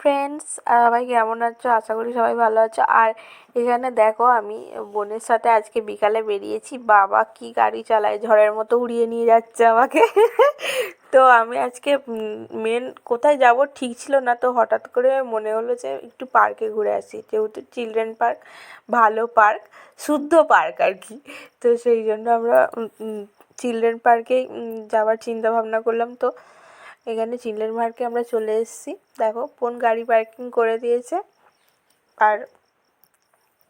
Friends সবাই কেমন আছো? আশা করি সবাই ভালো আছো। আর এখানে দেখো, আমি বোনের সাথে আজকে বিকালে বেরিয়েছি। বাবা কি গাড়ি চালায়, ঝড়ের মতো উড়িয়ে নিয়ে যাচ্ছে আমাকে। তো আমি আজকে মেন কোথায় যাব ঠিক ছিল না। তো হঠাৎ করে মনে হলো যে একটু পার্কে ঘুরে আসি। যেহেতু চিলড্রেন পার্ক ভালো পার্ক শুদ্ধ পার্ক আর কি। তো সেই জন্য আমরা চিলড্রেন পার্কে যাওয়ার চিন্তা ভাবনা করলাম। তো এখানে চিলড্রেন পার্কে আমরা চলে এসেছি। দেখো কোন গাড়ি পার্কিং করে দিয়েছে। আর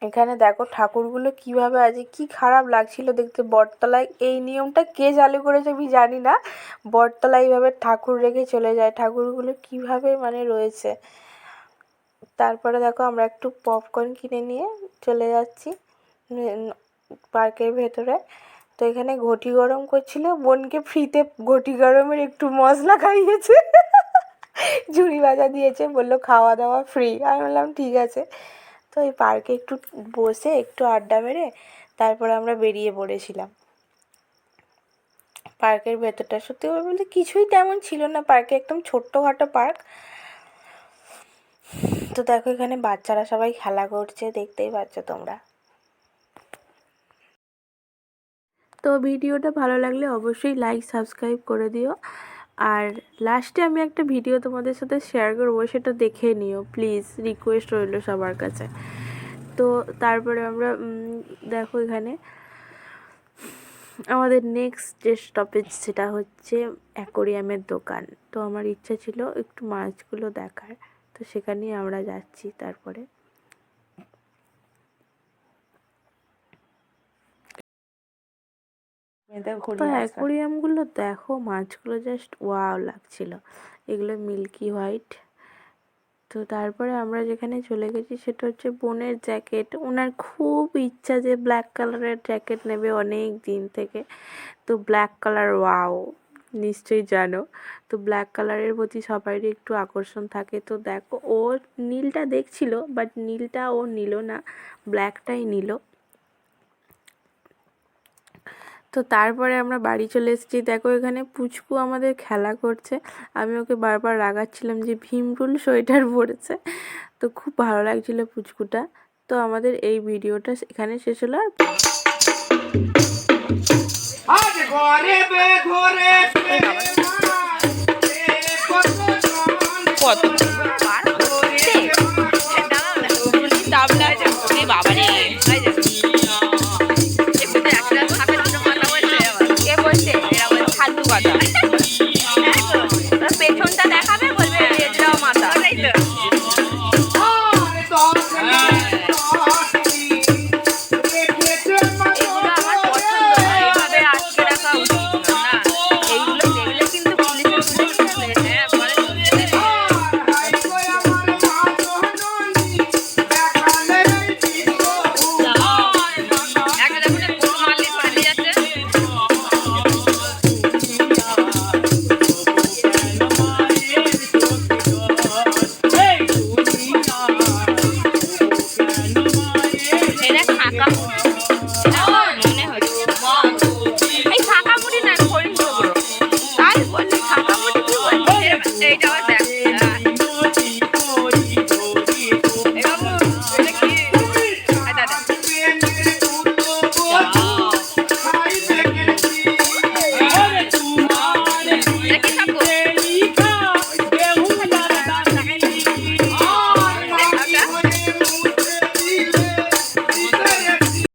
এখানে দেখো ঠাকুরগুলো কীভাবে আছে, কি খারাপ লাগছিল দেখতে। বটতলায় এই নিয়মটা কে চালু করেছে আমি জানি না। বটতলায় এইভাবে ঠাকুর রেখে চলে যায়। ঠাকুরগুলো কীভাবে মানে রয়েছে। তারপরে দেখো আমরা একটু পপকর্ন কিনে নিয়ে চলে যাচ্ছি। পার্কের ভেতরে। তো এখানে ঘটি গরম করছিল, বোনকে ফ্রিতে ঘটি গরমের একটু মশলা খাইয়েছে। ঝুড়ি ভাজা দিয়েছে, বলল খাওয়া দাওয়া ফ্রি আমি বললাম, ঠিক আছে। তো এই পার্কে একটু বসে একটু আড্ডা মেরে তারপরে আমরা বেরিয়ে পড়েছিলাম। পার্কের ভেতরটা সত্যি করে বলতে কিছুই তেমন ছিল না। পার্কে একদম ছোট্টখাটো পার্ক তো দেখো এখানে বাচ্চারা সবাই খেলা করছে, দেখতেই পাচ্ছ তোমরা। তো ভিডিওটা ভালো লাগলে অবশ্যই লাইক সাবস্ক্রাইব করে দিও। আর লাস্টে আমি একটা ভিডিও তোমাদের সাথে শেয়ার করব, সেটা দেখে নিও প্লিজ রিকোয়েস্ট রইল সবার কাছে। তো তারপরে আমরা দেখো এখানে। আমাদের নেক্সট যে স্টপেজ সেটা হচ্ছে অ্যাকোরিয়ামের দোকান। তো আমার ইচ্ছা ছিল একটু মাছগুলো দেখার, তো সেখানেই আমরা যাচ্ছি তারপরে। তো অ্যাকোরিয়ামগুলো দেখো মাছগুলো জাস্ট ওয়াও লাগছিল। এগুলো মিল্কি হোয়াইট তো তারপরে আমরা যেখানে চলে গেছি সেটা হচ্ছে বোনের জ্যাকেট ওনার খুব ইচ্ছা যে ব্ল্যাক কালারের জ্যাকেট নেবে অনেক দিন থেকে। তো ব্ল্যাক কালার ওয়াও নিশ্চয়ই জানো। তো ব্ল্যাক কালারের প্রতি সবারই একটু আকর্ষণ থাকে। তো দেখো ও নীলটা দেখছিল বাট নীলটা ও নিল না। ব্ল্যাকটাই নিল। তো তারপরে আমরা বাড়ি চলে এসেছি। দেখো এখানে পুচকু আমাদের খেলা করছে। আমি ওকে বারবার রাগাচ্ছিলাম যে ভীমরুল সোয়েটার পরেছে। তো খুব ভালো লাগছিল পুচকুটা। তো আমাদের এই ভিডিওটা এখানে শেষ হলো আর কত Yeah.